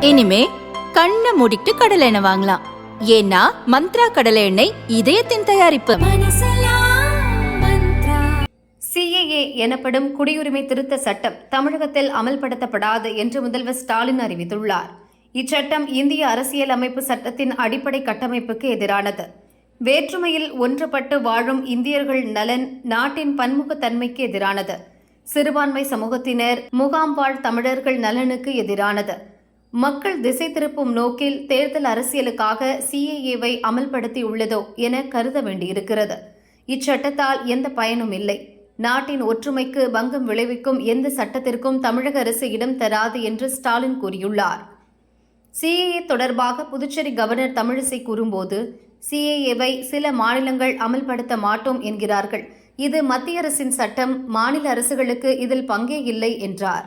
இனிமே கண்ணை மூடிட்டு கடலை எண்ணெய் வாங்கலாம். ஏன்னா மந்த்ரா கடலை எண்ணெய் இதயத்தின் தயாரிப்பு. சிஏஏ எனப்படும் குடியுரிமை திருத்த சட்டம் தமிழகத்தில் அமல்படுத்தப்படாது என்று முதல்வர் ஸ்டாலின் அறிவித்துள்ளார். இச்சட்டம் இந்திய அரசியல் அமைப்பு சட்டத்தின் அடிப்படை கட்டமைப்புக்கு எதிரானது. வேற்றுமையில் ஒன்றுபட்டு வாழும் இந்தியர்கள் நலன் நாட்டின் பன்முகத்தன்மைக்கு எதிரானது. சிறுபான்மை சமூகத்தினர் முகாம் வாழ் தமிழர்கள் நலனுக்கு எதிரானது. மக்கள் திசை திருப்பும் நோக்கில் தேர்தல் அரசியலுக்காக சிஏஏவை அமல்படுத்தியுள்ளதோ என கருத வேண்டியிருக்கிறது. இச்சட்டத்தால் எந்த பயனும் இல்லை. நாட்டின் ஒற்றுமைக்கு பங்கம் விளைவிக்கும் எந்த சட்டத்திற்கும் தமிழக அரசு இடம் தராது என்று ஸ்டாலின் கூறியுள்ளார். சிஏஏ தொடர்பாக புதுச்சேரி கவர்னர் தமிழிசை கூறும்போது சிஏஏவை சில மாநிலங்கள் அமல்படுத்த மாட்டோம் என்கிறார்கள். இது மத்திய அரசின் சட்டம் மாநில அரசுகளுக்கு இதில் பங்கே இல்லை என்றார்.